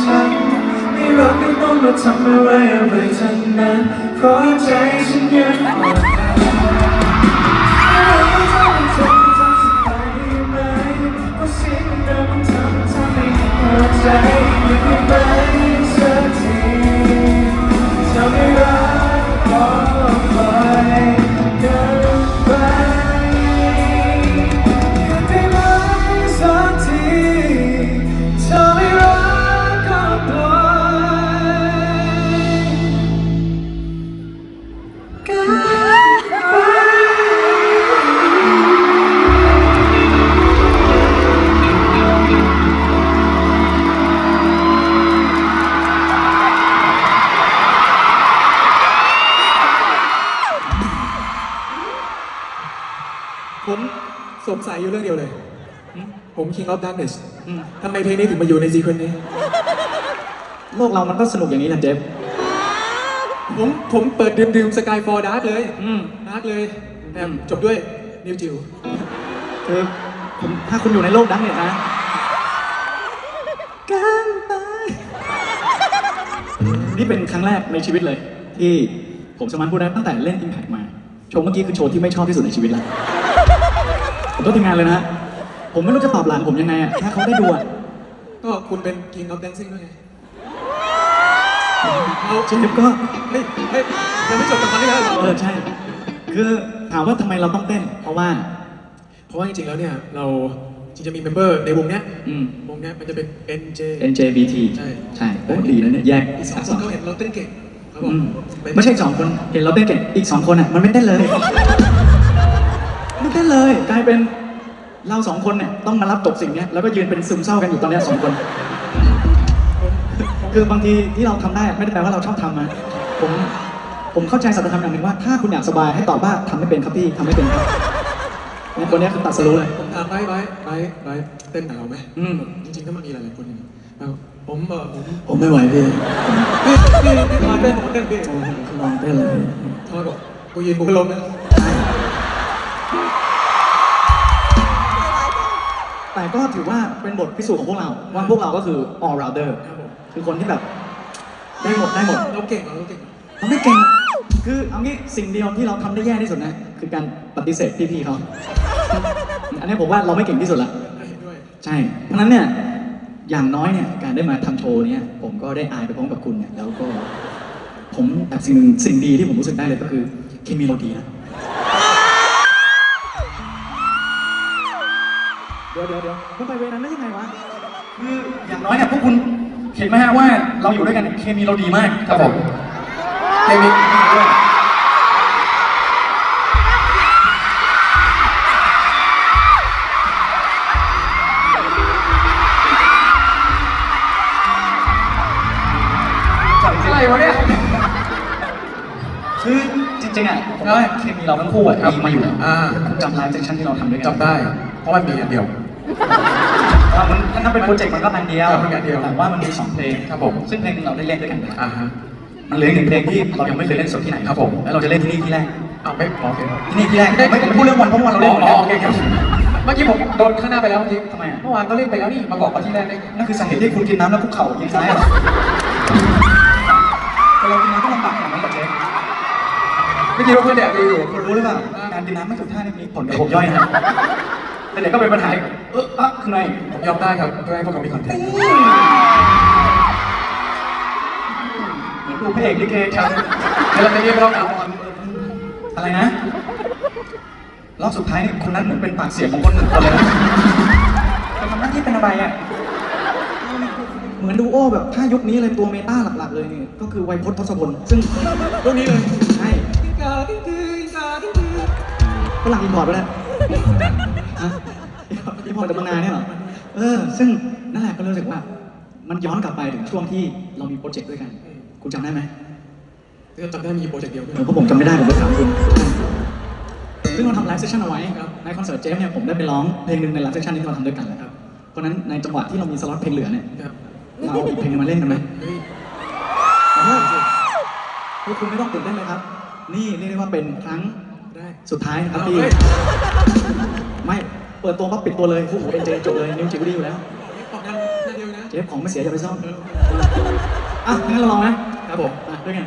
ฉันไม่รักไม่ต้องมาทำอะไรอะไรทั้งนั้นเพราะใจฉันยังอ่อน งสัยอยู่เรื่องเดียวเลย ผม King of Darkness ทำไมเพลงนี้ถึงมาอยู่ในซีเควนต์นี้ โลกเรามันก็สนุกอย่างนี้แหละเจฟผมผมเปิดดื่มดื่มสกายฟอร์ดาร์กเลยอืมดาร์กเลยแต่จบด้วยนิวจิวคือผมถ้าคุณอยู่ในโลกดังเนี่ยนะกันไปนี่เป็นครั้งแรกในชีวิตเลย ที่ผมสามารถพูดได้ตั้งแต่เล่น Impact มา โชว์เมื่อกี้คือโชว์ที่ไม่ชอบที่สุดในชีวิตแล้ว ผมต้องทีมงานเลยนะผมไม่รู้จะตอบหลังผมยังไงอะถ้าเขาได้ดูอะก็คุณเป็น King of Dancing ด้วยไงเอาเจฟก็เฮ้ยเฮ้ยยังไม่จบกับคำนี้แล้วเหรอ เออใช่ คือถามว่าทำไมเราต้องเต้น เพราะว่า เพราะว่าจริงๆ แล้วเนี่ย เราจริงจะมีเมมเบอร์ในวงเนี้ยอืม วงเนี้ยมันจะเป็น NJ NJBT ใช่ ใช่โอ้ดีนะเนี่ยแยกอีกสองคนเขาเห็นเราเต้นเก่งเขาบออืกมเป็นไม่ใช่สองคนเห็นเราเต้นเก่งอีกสองคนอะมันไม่เต้นเลย ไม่เต้นเลยกลายเป็นเราสองคนเนี่ยต้องมารับตกสิ่งเนี้ยแล้วก็ยืนเป็นซึมเศร้ากันอยู่ตอนเนี้ยสองคน คือบางทีที่เราทำได้ไม่ได้แปลว่าเราชอบทำนะผมผมเข้าใจสัจธรรมอย่างหนึ่งว่าถ้าคุณอยากสบายให้ตอบว่าทำไม่เป็นครับพี่ทำไม่เป็นครับเนี่ยคนเนี้ยคือตัดสรู้เลย ผมถามไบร์ทไบร์ทไบร์ทไบร์ทเต้นกับเราไหมอืม จริงๆก็มันมีหลายๆคนอยู่เอาผมเออผมผมไม่ไหวพี่พี่พี่พี่ทอยเต้นผมเต้นพี่ลองเต้นเลยทอยบอกกูยืนกูก็ล้มนะ แต่ก็ถือว่าเป็นบทพิสูจน์ของพวกเรา ว่าพวกเราก็คือ all rounder ครับผมคือคนที่แบบ ได้หมดได้หมดเราเก่งเหรอเราเก่งเหรอเราไม่เก่ง คือเอางี้สิ่งเดียวที่เราทำได้แย่ที่สุดนะ คือการปฏิเสธพี่ๆเขา อันนี้ผมว่าเราไม่เก่งที่สุดละ เห็นด้วยใช่ เพราะฉะนั้นเนี่ย อย่างน้อยเนี่ย การได้มาทำโชว์เนี่ย ผมก็ได้อายไปพร้อมกับคุณเนี่ย แล้วก็ ผมแต่สิ่งหนึ่งสิ่งดีที่ผมรู้สึกได้เลยก็คือ เคมีเราดีนะ เดี๋ยวเดี๋ยวเดี๋ยวคุณไปเวรนั้นได้ยังไงวะ คืออย่างน้อยเนี่ยพวกคุณเห็นไหมฮะว่าเราอยู่ด้วยกันเคมีเราดีมากครับผมเพลงนี้อะไรวะเนี่ยคือจริงๆอะผมว่าเคมีเราทั้งคู่อะดีมาอยู่แล้วอ่าคุณจำไลฟ์เซสชั่นที่เราทำด้วยกันจำได้ เพราะมันมีอันเดียว อะมันถ้าเป็นโปรเจกต์มันก็อันเดียวครับมันอันเดียวแต่ว่ามันมีสองเพลงครับผมซึ่งเพลงหนึงเราได้เล่นด้วยกันไปแล้วอ่าฮะมันเหลืออีกหนึ่งเพลงที่เรายังไม่เคยเล่นสดที่ไหนครับผมแล้วเราจะเล่นที่นี่ที่แรกเอาไม่โอเคครับที่นี่ที่แรกไม่ผมพูดเรื่องวันเพราะว่าเราเล่นหมดอ๋แล้อวโอเคครับเมื่อกี้ผมโดนข้างหน้าไปแล้วเมื่อกี้ทำไมอะเมื่อวานก็เล่นไปแล้วนี่มาบอกว่าที่แรกได้นั่นคือสาเหตุที่คุณกินน้ำแล้วคุกเข่ายิงซ้ายเหรอแต่เรากินน้ำก็ลำบากอย่างนั้นกับเจ๊ไม่คิดว่าเพื่อนแดกดีอยู่คุณรู้หรือเปล่าการกินน้ำไม่ถูกท่าเนี่ยมีผลกับผมย่อยนะ แต่เดี๋ยวก็เป็นปัญหาอีกเอออะข้างในผมยอมได้ครับเพื่อให้พวกเรามีคอนเทนต์เหมือนดูพระเอกลิเกครับเดี๋ยวเราจะเรียกรองเอาอะไรนะ รอบสุดท้ายเนี่ยคนนั้นเหมือนเป็นปากเสียงของคนหนึ่งคนเลยนะจะทำหน้าที่เป็นอะไรอะ เหมือนดูโอแบบถ้ายุคนี้เลยตัวเมตาหลักๆเลยนี่ก็คือไวยพจน์ทศพลซึ่งพวกนี้เลยใช่ฝรั่งอินพอร์ตไปแล้ว ฮะอินพอร์ตจากเมืองนาเนี่ยเหรอ เออ ซึ่งนั่นแหละก็รู้สึกว่า มันย้อนกลับไปถึงช่วงที่เรามีโปรเจกต์ด้วยกัน คุณจำได้ไหมก็จำได้มีโปรเจกต์เดียวด้วยเออเพราะผมจำไม่ได้ผมไปถามคุณซึ่งเราทำไลฟ์เซสชั่นเอาไว้ครับ ในคอนเสิร์ตเจฟเนี่ยผมได้ไปร้องเพลงหนึ่งในไลฟ์เซสชั่นที่เราทำด้วยกันแหละครับ เพราะฉะนั้นในจังหวะที่เรามีสล็อตเพลงเหลือเนี่ยครับเราเอาอีกเพลงหนึงมาเล่นกันไหมเฮ้ยเอาเลยพวกคุณไม่ต้องตื่นเต้นเลยครับ นี่เรียกได้ว่าเป็นครั้งได้สุดท้ายนะครับเอาที่ เฮ้ยไม่เปิดตัวปั๊บปิดตัวเลยผู้หูเอ็นเจจบเลยนิวจิวดีอยู่แล้วออกงานหน้าเดียวนะเจฟของไม่เสียอย่าไปซ่อมเอออะงั้นเราลองไหมครับครับผมอะด้วยไง